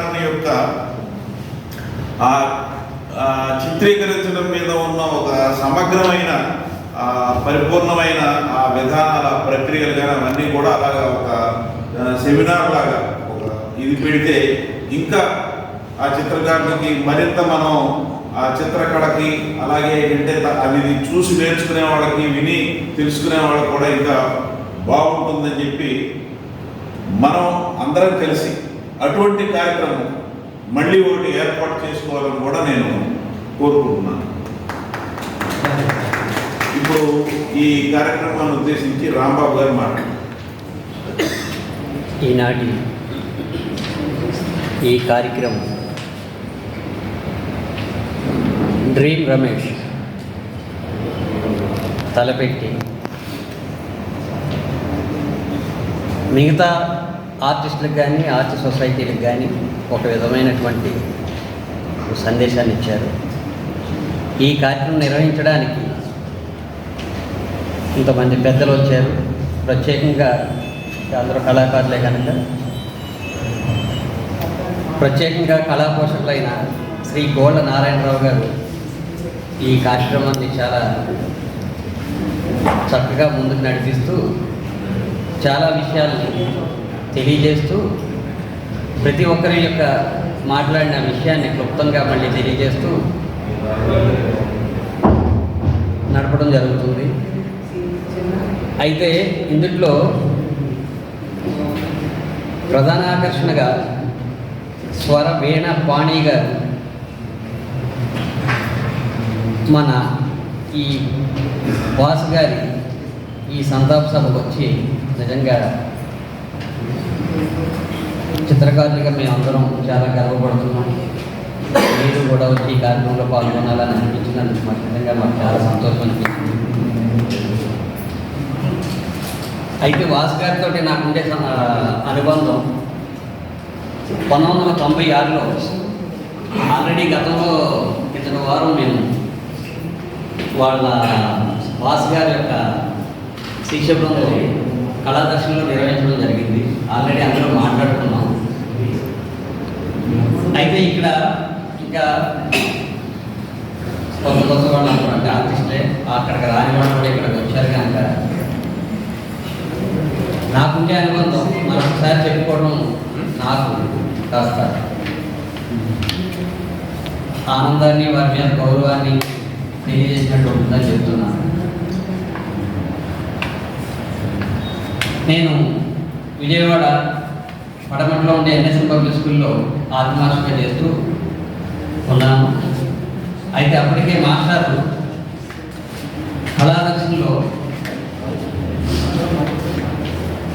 చిత్రకారుని యొక్క ఆ చిత్రీకరించడం మీద ఉన్న ఒక సమగ్రమైన ఆ పరిపూర్ణమైన ఆ విధానాల ప్రక్రియలు కానీ అవన్నీ కూడా అలాగా ఒక సెమినార్ లాగా ఒక ఇది పెడితే ఇంకా ఆ చిత్రకారులకి మరింత మనం ఆ చిత్రకళకి అలాగే ఏంటంటే అవి చూసి నేర్చుకునే వాళ్ళకి విని తెలుసుకునే వాళ్ళకి కూడా ఇంకా బాగుంటుందని చెప్పి మనం అందరం కలిసి అటువంటి కార్యక్రమం మళ్ళీ ఒకటి ఏర్పాటు చేసుకోవాలని కూడా నేను కోరుకుంటున్నాను. ఇప్పుడు ఈ కార్యక్రమాన్ని ఉద్దేశించి రాంబాబు గారు మాట్లాడారు. ఈనాటి ఈ కార్యక్రమం డ్రీమ్ రమేష్ తలపెట్టి మిగతా ఆర్టిస్టులకు కానీ ఆర్ట్ సొసైటీలకు కానీ ఒక విధమైనటువంటి సందేశాన్ని ఇచ్చారు. ఈ కార్యక్రమం నిర్వహించడానికి ఇంతమంది పెద్దలు వచ్చారు. ప్రత్యేకంగా అందరూ కళాకారులే కనుక. ప్రత్యేకంగా కళా పోషకులైన శ్రీ గోళ్ళ నారాయణరావు గారు ఈ కార్యక్రమాన్ని చాలా చక్కగా ముందుకు నడిపిస్తూ చాలా విషయాల్ని తెలియజేస్తూ ప్రతి ఒక్కరి యొక్క మాట్లాడిన విషయాన్ని క్లుప్తంగా మళ్ళీ తెలియజేస్తూ నడపడం జరుగుతుంది. అయితే ఇందులో ప్రధాన ఆకర్షణగా స్వర వీణ పాణి గారు మన ఈ వాసు గారి ఈ సంతాప సభకు వచ్చి నిజంగా చిత్రకారులుగా మేమందరం చాలా గర్వపడుతున్నాం. మీరు కూడా వచ్చి ఈ కార్యక్రమంలో పాల్గొనాలని అనిపించినందుకు మాకు నిజంగా మాకు చాలా సంతోషం అనిపించింది అయితే వాసు గారితో నాకుండే స- అనుబంధం పంతొమ్మిది వందల తొంభై ఆరులో ఆల్రెడీ గతంలో ఇతని వారం మేము వాళ్ళ వాసు గారి యొక్క శిక్ష బృందం కళాదర్శనంలో నిర్వహించడం జరిగింది. ఆల్రెడీ అందరూ మాట్లాడుకున్నాం. అయితే ఇక్కడ ఇంకా కొంత కొత్త వాళ్ళు అనుకున్నాం ఆర్టిస్టులే అక్కడికి రాని వాళ్ళు కూడా ఇక్కడికి వచ్చారు కనుక నాకుండే అనుబంధం. ఒకసారి చెప్పుకోవడం నాకు కాస్త ఆనందాన్ని వారి మీద గౌరవాన్ని తెలియజేసినట్టు ఉంటుందని చెప్తున్నాను నేను విజయవాడ పడమట్లో ఉండే ఎన్ఎస్ఎం పబ్లిక్ స్కూల్లో ఆర్ట్ చేస్తూ ఉన్నాము అయితే అప్పటికే మాస్టారు కళాదర్శనలో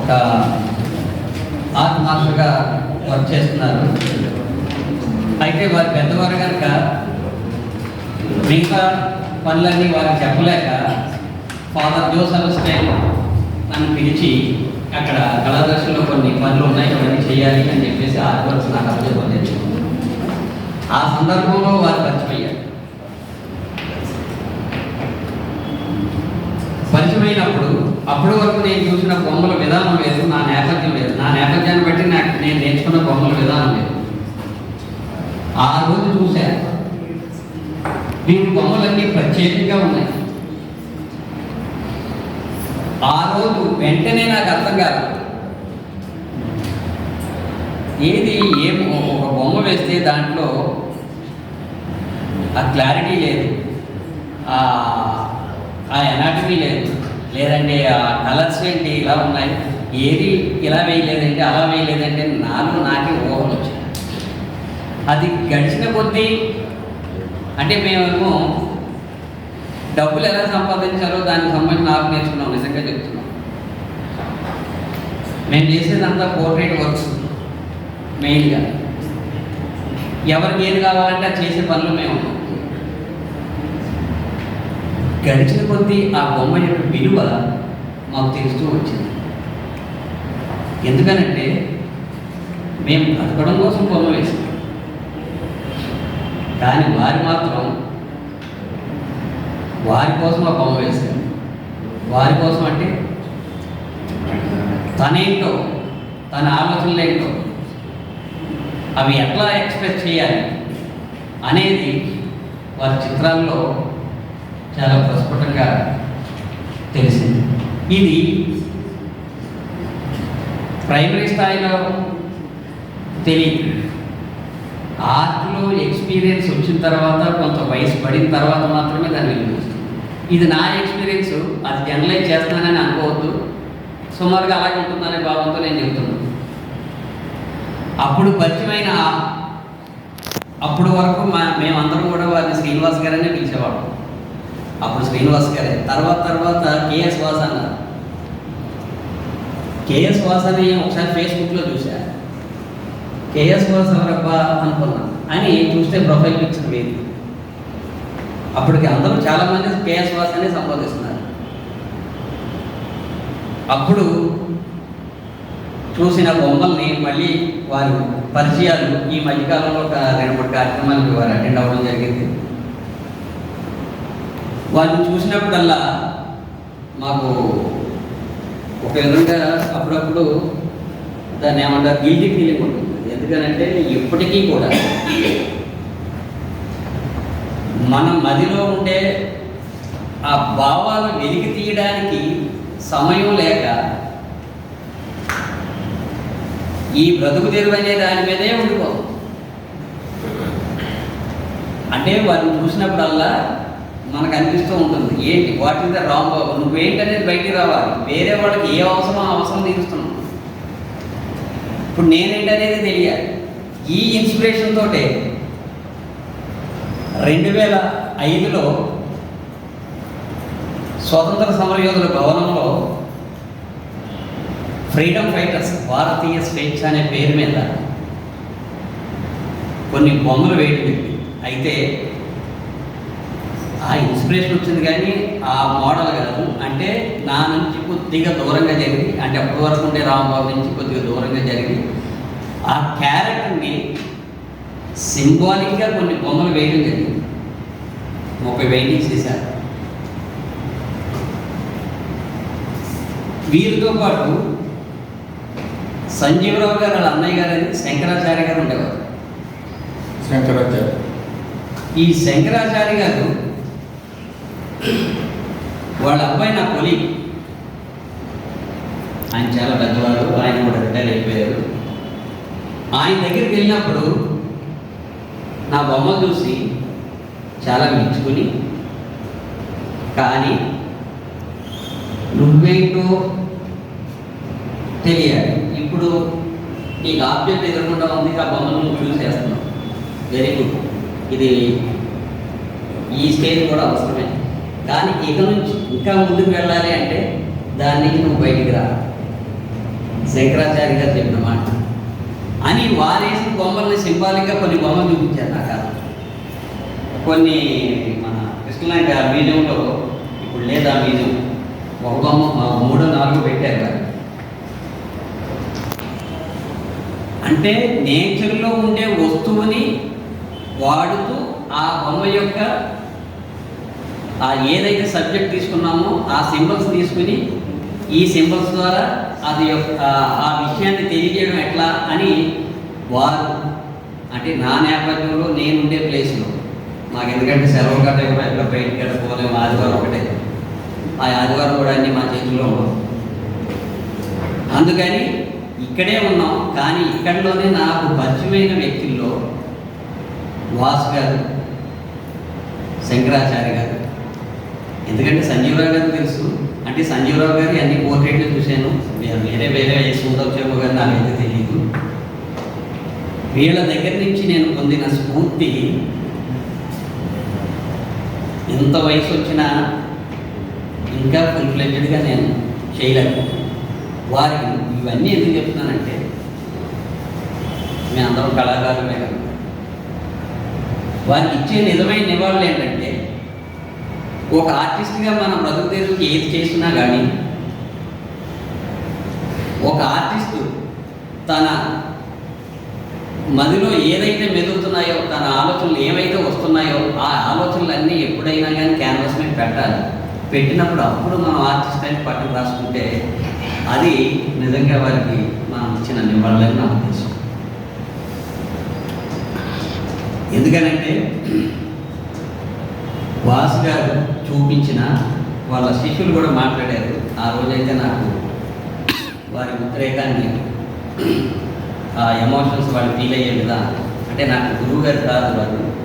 ఒక ఆర్ట్ మాస్టర్గా వర్క్ చేస్తున్నారు. అయితే వారి పెద్దవారు కనుక మిగతా పనులన్నీ వారికి చెప్పలేక ఫాదర్ జోసఫ్ స్టైల్ నన్ను పిలిచి అక్కడ కళాదర్శనలో కొన్ని పనులు ఉన్నాయి అవన్నీ చేయాలి అని చెప్పేసి ఆర్ట్ వర్క్స్ నాకు అప్పచెప్పలేదు ఆ సందర్భంలో వారు పరిచయమయ్యారు. పరిచయమైనప్పుడు అప్పటి వరకు నేను చూసిన బొమ్మల విధానం లేదు నా నేపథ్యం లేదు. నా నేపథ్యాన్ని బట్టి నాకు నేను నేర్చుకున్న బొమ్మల విధానం లేదు. ఆ రోజు చూశాను దీని బొమ్మలన్నీ ప్రత్యేకంగా ఉన్నాయి ఆ రోజు వెంటనే నాకు అర్థం కాదు. ఏది ఏం ఒక బొమ్మ వేస్తే దాంట్లో ఆ క్లారిటీ లేదు. ఆ ఎనాటమీ లేదు. లేదంటే ఆ కలర్స్ ఏంటి ఇలా ఉన్నాయి. ఏది ఇలా వేయలేదంటే అలా వేయలేదంటే నాలో నాకే ఊహలు వచ్చాయి. అది గడిచిన కొద్దీ అంటే మేమేమో డబ్బులు ఎలా సంపాదించాలో దానికి సంబంధించి నాకు నేర్చుకున్నాం నిజంగా చెప్తున్నాం. మేము చేసేదంతా పోర్ట్రేట్ వర్క్స్ మెయిన్గా ఎవరికి ఏది కావాలంటే చేసే పనులు మేము గడిచిన కొద్దీ ఆ బొమ్మ యొక్క విలువ మాకు తెలుస్తూ వచ్చింది. ఎందుకనంటే మేము బ్రతకడం కోసం బొమ్మ వేసాం. కానీ వారి మాత్రం వారి కోసం ఆ బొమ్మ వేశారు. వారి కోసం అంటే తనేంటో తన ఆలోచనలేంటో అవి ఎట్లా ఎక్స్ప్రెస్ చేయాలి అనేది వారి చిత్రాల్లో చాలా ప్రస్ఫుటంగా తెలిసింది. ఇది ప్రైమరీ స్థాయిలో తెలియదు. ఆర్ట్లో ఎక్స్పీరియన్స్ వచ్చిన తర్వాత కొంత వయసు పడిన తర్వాత మాత్రమే దాన్ని విలువ ఇది నా ఎక్స్పీరియన్స్ అది జనరలైజ్ చేస్తున్నానని అనుకోవద్దు. సుమారుగా అలాగే ఉంటుందనే భావంతో నేను చెప్తున్నాను అప్పుడు పరిచయమైన అప్పుడు వరకు మా మేమందరం కూడా వారిని శ్రీనివాస్ గారనే పిలిచేవాళ్ళం. అప్పుడు శ్రీనివాస్ గారే. తర్వాత తర్వాత కేఎస్ వాస్ అన్నారు. కేఎస్ వాస్ అని ఒకసారి ఫేస్బుక్లో చూశా. కేఎస్ వాస్ ఎవరబ్బా అనుకున్నాను అని చూస్తే ప్రొఫైల్ పిక్చర్ వేది అప్పటికి అందరూ చాలామంది కేఎస్ వాస్ సంబోధిస్తున్నారు అప్పుడు చూసిన బొమ్మల్ని మళ్ళీ వారు పరిచయాలు ఈ మధ్యకాలంలో ఒక రెండు మూడు కార్యక్రమాలకు వారు అటెండ్ అవ్వడం జరిగింది. వారిని చూసినప్పుడల్లా మాకు ఒక విధంగా అప్పుడప్పుడు దాన్ని ఏమంటారు గిల్టీ ఫీలింగ్ ఉంటుంది. ఎందుకనంటే ఇప్పటికీ కూడా మనం మదిలో ఉండే ఆ భావాలు వెలికి తీయడానికి సమయం లేక ఈ బ్రతుకు తెరువు అనే దాని మీదే ఉండిపో అంటే వారిని చూసినప్పుడల్లా మనకు అనిపిస్తూ ఉంటుంది ఏంటి వాట్ ఇస్ ద రాంగ్ నువ్వేంటనేది బయటికి రావాలి వేరే వాళ్ళకి ఏ అవసరమో అవసరం తీరుస్తున్నావు ఇప్పుడు నేనేంటనేది తెలియాలి. ఈ ఇన్స్పిరేషన్ తోటే రెండు వేల ఐదులో స్వతంత్ర సమరయోధుల భవనంలో ఫ్రీడమ్ ఫైటర్స్ భారతీయ స్వేచ్ఛ అనే పేరు మీద కొన్ని బొమ్మలు వేయడం అయితే ఆ ఇన్స్పిరేషన్ వచ్చింది కానీ ఆ మోడల్ కాదు. అంటే నా నుంచి కొద్దిగా దూరంగా జరిగి అంటే అప్పటి వరకు ఉండే రాంబాబు నుంచి కొద్దిగా దూరంగా జరిగి ఆ క్యారెక్టర్ని సింబాలిక్గా కొన్ని బొమ్మలు వేయడం జరిగింది. ముప్పై పెయింటింగ్స్ చేశారు. వీరితో పాటు సంజీవరావు గారు వాళ్ళ అన్నయ్య గారు అని శంకరాచార్య గారు ఉండేవారు. శంకరాచార్య. ఈ శంకరాచార్య గారు వాళ్ళ అబ్బాయి నా కొలి ఆయన చాలా పెద్దవారు ఆయన కూడా రిటైర్ అయిపోయారు. ఆయన దగ్గరికి వెళ్ళినప్పుడు నా బొమ్మ చూసి చాలా మెచ్చుకుని కానీ నువ్వేంటో తెలియాలి. ఇప్పుడు నీకు ఆబ్జెక్ట్ ఎదురకుండా ఉంది ఆ బొమ్మను నువ్వు చూసేస్తున్నావు వెరీ గుడ్ ఇది ఈ స్టేజ్ కూడా అవసరమే. కానీ ఇక నుంచి ఇంకా ముందుకు వెళ్ళాలి అంటే దాని నుంచి నువ్వు బయటికి రా. శంకరాచార్య గారు చెప్పిన మాట. అని వారేసి బొమ్మల్ని సింబాలిక్గా కొన్ని బొమ్మలు చూపించారు నాకు కొన్ని మన కృష్ణలాంటి ఆ మ్యూజియంలో ఇప్పుడు లేదా మ్యూజియం ఒక బొమ్మ మూడో నాలుగు పెట్టారు కదా. అంటే నేచర్లో ఉండే వస్తువుని వాడుతూ ఆ బొమ్మ యొక్క ఆ ఏదైతే సబ్జెక్ట్ తీసుకున్నామో ఆ సింబల్స్ తీసుకుని ఈ సింబల్స్ ద్వారా అది యొక్క ఆ- విషయాన్ని తెలియజేయడం ఎట్లా అని వారు అంటే నా నేపథ్యంలో నేను ఉండే ప్లేస్లో మాకు ఎందుకంటే సెలవు గట్ట కూడా ఎక్కడ బయటికి గట్ట పోలేము ఆదివారం ఒకటే. ఆ ఆదివారం కూడా అన్ని మా చేతుల్లో ఉండవు అందుకని ఇక్కడే ఉన్నాం కానీ ఇక్కడలోనే నాకు పరిచయమైన వ్యక్తుల్లో వాసు గారు శంకరాచార్య గారు ఎందుకంటే సంజీవరావు గారు తెలుసు. అంటే సంజీవరావు గారి అన్ని పోర్ట్రేట్లు చూశాను. వే- వేరే వేరే వేసి గారు నాకు నాకైతే తెలియదు వీళ్ళ దగ్గర నుంచి నేను పొందిన స్ఫూర్తి ఎంత వయసు వచ్చినా ఇంకా ఫుల్ నేను చేయలేను. వారికి ఇవన్నీ ఎందుకు చెప్తున్నానంటే మేము అందరం కళాకారులే కదా. వారికి ఇచ్చే నిజమైన నివాళులు ఏంటంటే ఒక ఆర్టిస్ట్గా మనం బ్రతుకు ఏది చేసినా కానీ ఒక ఆర్టిస్టు తన మదిలో ఏదైతే మెదులుతున్నాయో తన ఆలోచనలు ఏవైతే వస్తున్నాయో ఆ ఆలోచనలన్నీ ఎప్పుడైనా కానీ క్యాన్వాస్ మీద పెట్టాలి. పెట్టినప్పుడు అప్పుడు మనం ఆర్టిస్ట్ అని పట్టుకు రాసుకుంటే అది నిజంగా వారికి మనం ఇచ్చిన నివాళులని నా ఉద్దేశం ఎందుకనంటే వాసు గారు చూపించిన వాళ్ళ శిష్యులు కూడా మాట్లాడారు. ఆ రోజైతే నాకు వారి ఉద్రేకాన్ని ఆ ఎమోషన్స్ వాళ్ళు ఫీల్ అయ్యే విధానం. అంటే నాకు గురువు గారు కాదు వారు.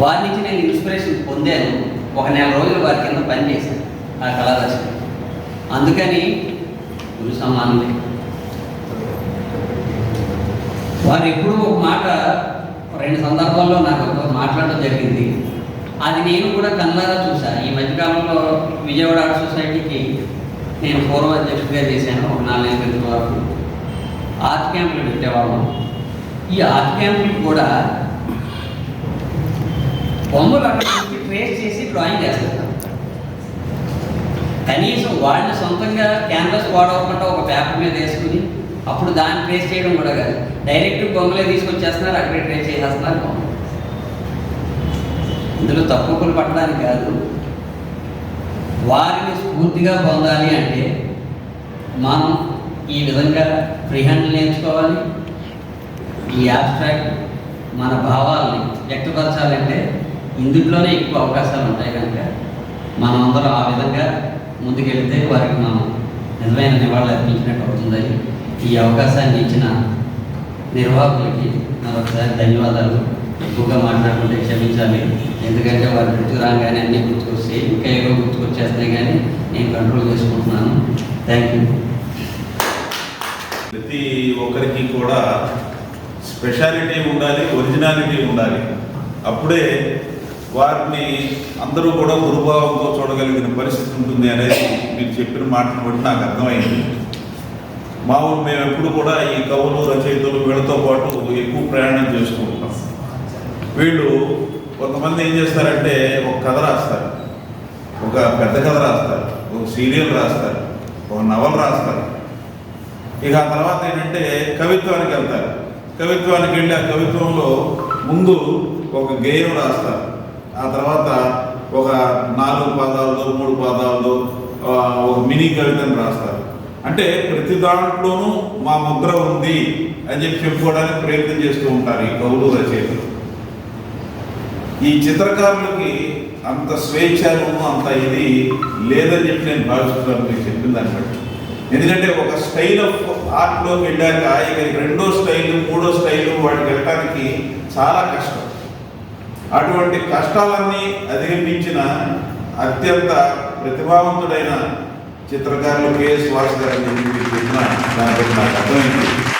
వారి నుంచి నేను ఇన్స్పిరేషన్ పొందాను. ఒక నెల రోజులు వారి కింద పనిచేశాను ఆ కళాదర్శనం. అందుకని గురు సమానులే. వారు ఎప్పుడూ ఒక మాట రెండు సందర్భాల్లో నాకు ఒక మాట్లాడడం జరిగింది. అది నేను కూడా కన్నారా చూశాను ఈ మధ్యకాలంలో విజయవాడ ఆర్ట్ సొసైటీకి నేను పూర్వ అధ్యక్షుడిగా చేశాను ఒక నాలుగైదు గంటల వరకు. ఆర్ట్ క్యాంపులు పెట్టేవాళ్ళం. ఈ ఆర్ట్ క్యాంపులు కూడా బొమ్మలు అక్కడ నుంచి ట్రేస్ చేసి డ్రాయింగ్ చేస్తారు కనీసం వాళ్ళని సొంతంగా క్యాన్వాస్ వాడవకుండా ఒక పేపర్ మీద వేసుకుని అప్పుడు దాన్ని ట్రేస్ చేయడం కూడా కాదు. డైరెక్ట్ బొమ్మలే తీసుకొచ్చేస్తున్నారు అక్కడే ట్రేస్ చేసేస్తున్నారు బొమ్మలు. ఇందులో తప్పుకులు పట్టడానికి కాదు. వారిని స్ఫూర్తిగా పొందాలి అంటే మనం ఈ విధంగా ఫ్రీ హ్యాండ్ నేర్చుకోవాలి. ఈ యాబ్స్ట్రాక్ట్ మన భావాల్ని వ్యక్తపరచాలంటే ఇందులోనే ఎక్కువ అవకాశాలు ఉంటాయి కనుక మనం అందరం ఆ విధంగా ముందుకెళ్తే వారికి మనం నిజమైన నివాళులు అర్పించినట్టు అవుతుందని ఈ అవకాశాన్ని ఇచ్చిన నిర్వాహకులకి మరొకసారి ధన్యవాదాలు. ఎక్కువగా మాట్లాడుకుంటే క్షమించాలి. ఎందుకంటే వారు గుర్తు రాగానే అన్నీ గుర్తుకొస్తాయి. ఇంకా ఏవో గుర్తుకొచ్చేస్తాయి కానీ నేను కంట్రోల్ చేసుకుంటున్నాను. థ్యాంక్ యూ ప్రతి ఒక్కరికి కూడా స్పెషాలిటీ ఉండాలి ఒరిజినాలిటీ ఉండాలి. అప్పుడే వారిని అందరూ కూడా గురుభావంతో చూడగలిగిన పరిస్థితి ఉంటుంది అనేది మీరు చెప్పిన మాటను బట్టి నాకు అర్థమైంది. మా ఊరు మేము ఎప్పుడు కూడా ఈ కవులు రచయితలు వీళ్ళతో పాటు ఎక్కువ ప్రయాణం చేస్తూ ఉంటాం. వీళ్ళు కొంతమంది ఏం చేస్తారంటే ఒక కథ రాస్తారు. ఒక పెద్ద కథ రాస్తారు. ఒక సీరియల్ రాస్తారు. ఒక నవల రాస్తారు. ఇక ఆ తర్వాత ఏంటంటే కవిత్వానికి వెళ్తారు. కవిత్వానికి వెళ్ళి ఆ కవిత్వంలో ముందు ఒక గేయం రాస్తారు. ఆ తర్వాత ఒక నాలుగు పాదాలతో మూడు పాదాలతో ఒక మినీ కవితను రాస్తారు. అంటే ప్రతి దాంట్లోనూ మా ముద్ర ఉంది అని చెప్పి చెప్పుకోవడానికి ప్రయత్నం చేస్తూ ఉంటారు ఈ కవులు రచయితలు. ఈ చిత్రకారులకి అంత స్వేచ్ఛను అంత ఇది లేదని చెప్పి నేను భావిస్తున్నాను మీకు చెప్పిన దాన్ని బట్టి. ఎందుకంటే ఒక స్టైల్ ఆఫ్ ఆర్ట్లోకి వెళ్ళాక ఇక రెండో స్టైల్ మూడో స్టైల్ వాటికి వెళ్ళడానికి చాలా కష్టం. అటువంటి కష్టాలన్నీ అధిగమించిన అత్యంత ప్రతిభావంతుడైన చిత్రకారులు కేఎస్ వాసు గారు చెప్పిన దాని నాకు అర్థమైంది.